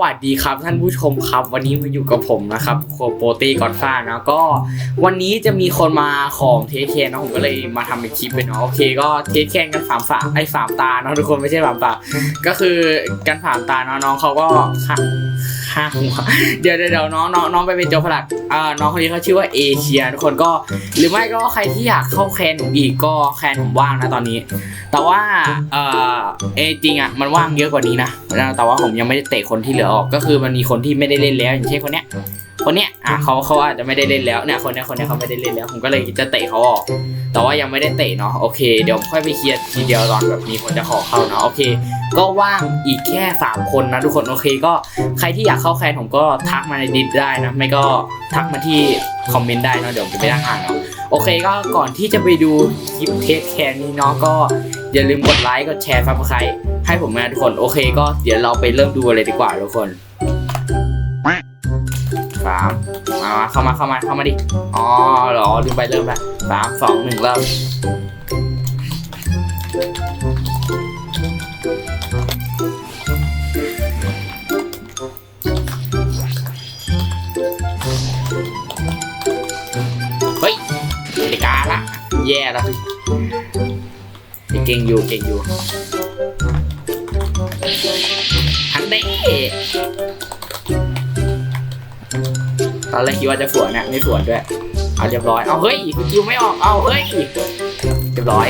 วัสดีครับท่านผู้ชมครับ วันนี้มาอยู่กับผมนะครับโคโปตีกอนฟ้านะก็ วันนี้จะมีคนมาของเทสแคนนะผมก็เลยมาทำเป็นคลิปเป็นเนาะโอเคก็เทสแคนกันสามฝาไอ้สามตาเนาะทุกคนไม่ใช่สามตาก็คือกันสามตาเนาะน้องเขาก็ ฆ่าฆ่าหัวเดี๋ยวเดี๋ยวเดี๋ยวน้องน้องน้องไปเป็นโจรผลัดอ่าน้องคนนี้เขาชื่อว่าเอเชียทุกคนก็หรือไม่ก็ใครที่อยากเข้าแคนผมอีกก็แคนผมว่างนะตอนนี้ แต่ว่าเออเอจริงอะมันว่างเยอะกว่านี้นะแต่ว่าผมยังไม่ได้เตะคนที่เหลือออกก็คือมันมีคนที่ไม่ได้เล่นแล้วอย่างเช่นคนเนี้ย คนเนี้ยอะเขาเขาอาจจะไม่ได้เล่นแล้วเนี่ยคนเนี้ยคนเนี้ยเขาไม่ได้เล่นแล้ว ผมก็เลยจะเตะเขาออก แต่ว่ายังไม่ได้เตะเนาะโอเคเดี๋ยวค่อยไปเคลียร์ทีเดียวตอนแบบมีคนจะขอเข้าเนาะโอเค ก็ว่างอีกแค่สามคนนะทุกคนโอเคก็ใครที่อยากเข้าแคนผมก็ทักมาในดิสได้นะไม่ก็ทักมาที่คอมเมนต์ได้เนาะเดี๋ยวผมจะไปนั่งอ่านเนาะโอเคก็ก่อนที่จะไปดูคลิปเทสแคนนี้เนาะก็อย่าลืมกดไลค์กดแชร์ฟังใครให้ผมนะทุกคนโอเค ก็เดี๋ยวเราไปเริ่มดูกันเลยดีกว่าทุกคน สามมามาเข้ามาเข้ามาเข้ามาดิอ๋อเหรอลืมไปเริ่มละสามสองหนึ่งเริ่มเฮ้ยเดกาละแย่แล้วพี่เก่งอยู่เก่งอยู่ฮันเด้ ตอนแรกคิดว่าจะสวนเนี่ยไม่สวนด้วย เอาเรียบร้อย เอาเฮ้ยคิวไม่ออก เอาเฮ้ยเรียบร้อย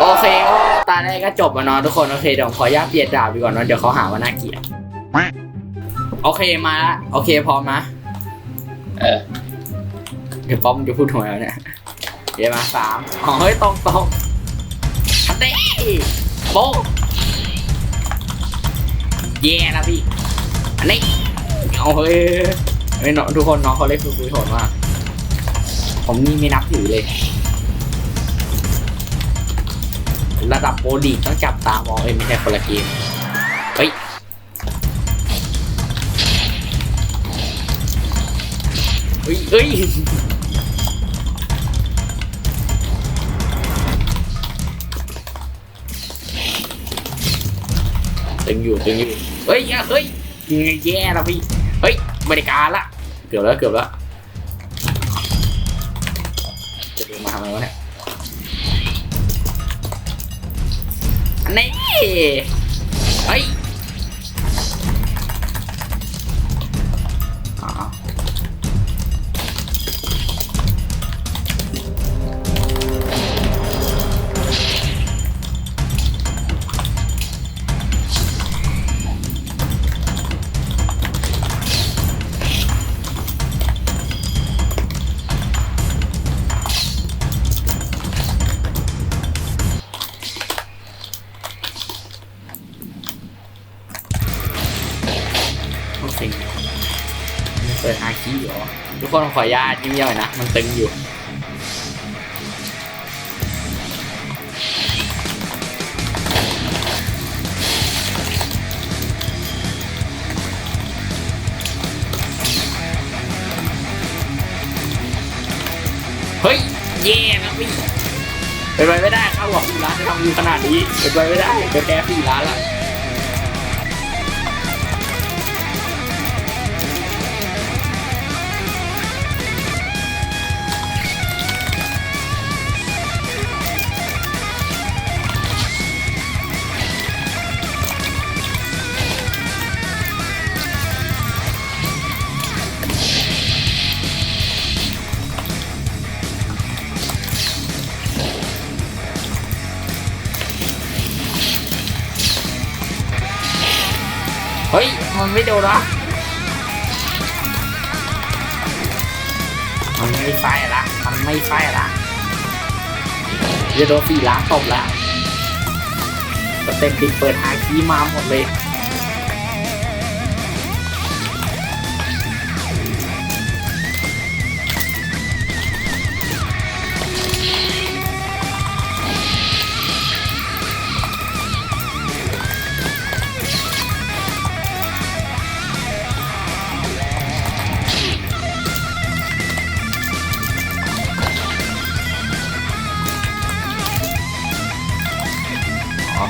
โอเคก็ตาแรกก็จบแล้วเนาะทุกคนโอเคเดี๋ยวขออนุญาตเปลี่ยนดาบดีก่อนเนาะเดี๋ยวเขาหาว่าน่าเกลียดโอเคมาละโอเคพร้อมนะเออเดี๋ยวป๊อมจะพูดทำไมวเนี่ยเดี๋ยวมาสามอ๋อเฮ้ยตรงตรงทันเต้โบงแย่แล้วพี่อันนี้ เอาเฮ้ยเฮ้ยน้องทุกคนน้องเขาเล่นคือคุยโหดมากผมนี่ไม่นับถือเลย ระดับโปรลีต้องจับตามองเอ้ยไม่ใช่คนละเกมเฮ้ยเฮ้ยเฮ้ยตึงอยู่ตึงอยู่เฮ้ยเฮ้ยยังไงแย่ล้วพี่ เฮ้ยบริการละ เกือบแล้วเกือบแล้วจะดึงมาทำอะไรวะเนี่ยอันนี้เฮ้ย อ๋อโอเปิดอาคีเหรอทุกคนขออนุญาตยิ้มเยี่ยมหน่นะ มันตึงอยู่เฮ้ยเย่นะพี่เป็นไปไม่ได้ครับบอกสี่ล้านจะทำอยู่ขนาดนี้เป็นไปไม่ได้เป็นแค่สี่ล้านละ มันไม่โดนวะมันไม่ไฟละ มันไม่ไฟละจะโดนสี่ล้านตบละสเต็มปิดเปิดหาคีมาหมดเลย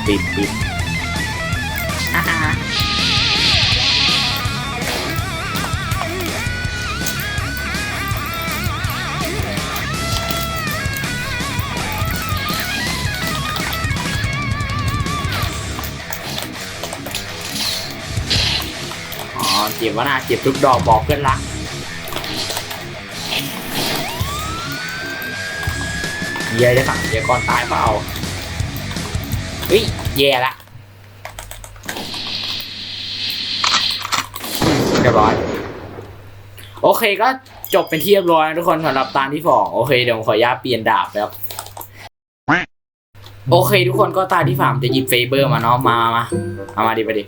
บินบินอเก็บวะนะเก็บทุกดอกบอกเพื่อนรักเยียจะสั่งเยียก่อนตายเปล่า เฮ้ยแย่ละเรียบร้อย โอเคก็จบเป็นที่เรียบร้อยนะทุกคนสำหรับตาที่สองโอเคเดี๋ยวขออนุญาตเปลี่ยนดาบครับโอเค ทุกคนก็ตาที่สามจะหยิบเฟเบอร์มาเนาะมามามาเอามาดิไปดิ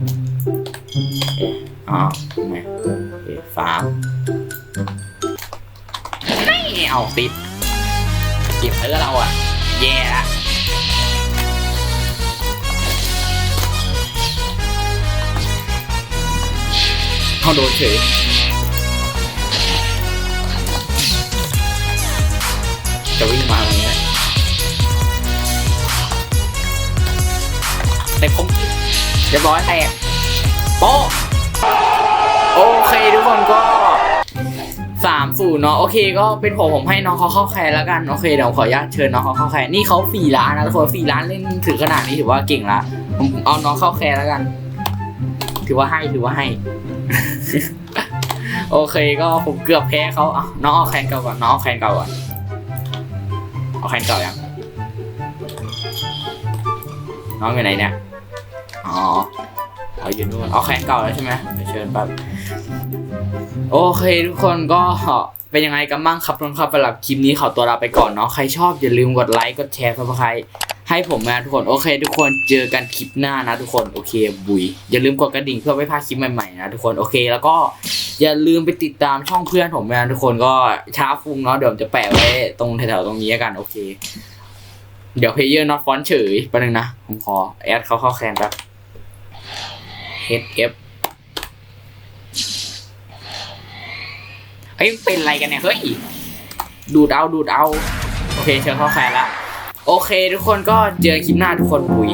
เอ๊ะอ๋อไม่สามไม่เอาติดเก็บเออเราอะแย่ละ เขาโดนเฉยจะวิ่งมาตรงนี้แหละแต่ผมเรียบร้อยแตกโป๊ะโอเคทุกคนก็สามศูนเนาะโอเคก็เป็นผมผมให้น้องเขาเข้าแคร์แล้วกันโอเคเดี๋ยวขออนุญาตเชิญน้องเขาเข้าแคร์นี่เขาฟรีร้านนะทุกคนฟรีร้านเล่นถึงขนาดนี้ถือว่าเก่งละผมเอาน้องเข้าแคร์แล้วกัน ถือว่าให้ถือว่าให้ โอเคก็ผมเกือบแพ้เขาอะน้องเอาแคนเก่าก่อนน้องเอาแคนเก่าก่อนเอาแคนเก่ายังน้องอยู่ไหนเนี่ยอ๋อเอาอยู่นู่นเอาแคนเก่าแล้วใช่ไหมเดี๋ยวเชิญแป๊บโอเคทุกคนก็เป็นยังไงกันบ้างครับทุกคนครับสำหรับคลิปนี้ขอตัวลาไปก่อนเนาะใครชอบอย่าลืมกดไลค์กดแชร์เพื่อใคร ให้ผมนะทุกคนโอเค ทุกคนเจอกันคลิปหน้านะทุกคนโอเคบุยอย่าลืมกดกระดิ่งเพื่อไม่พลาดคลิปใหม่ๆนะทุกคนโอเค แล้วก็อย่าลืมไปติดตามช่องเพื่อนผมนะทุกคนก็ช้าฟุงเนาะเดี๋ยวผมจะแปะไว้ตรงแถวๆตรงนี้กันโอเค เดี๋ยวเพย์เยอร์นอตฟอนเฉยแป๊บนึงนะผมขอแอดเขาเข้าแคนแป๊บ HF เฮ้ยเป็นอะไรกันเนี่ยเฮ้ยดูดเอาดูดเอา โอเคเชิญเข้าแคนละ โอเค ทุกคนก็เจอคลิปหน้าทุกคนปุย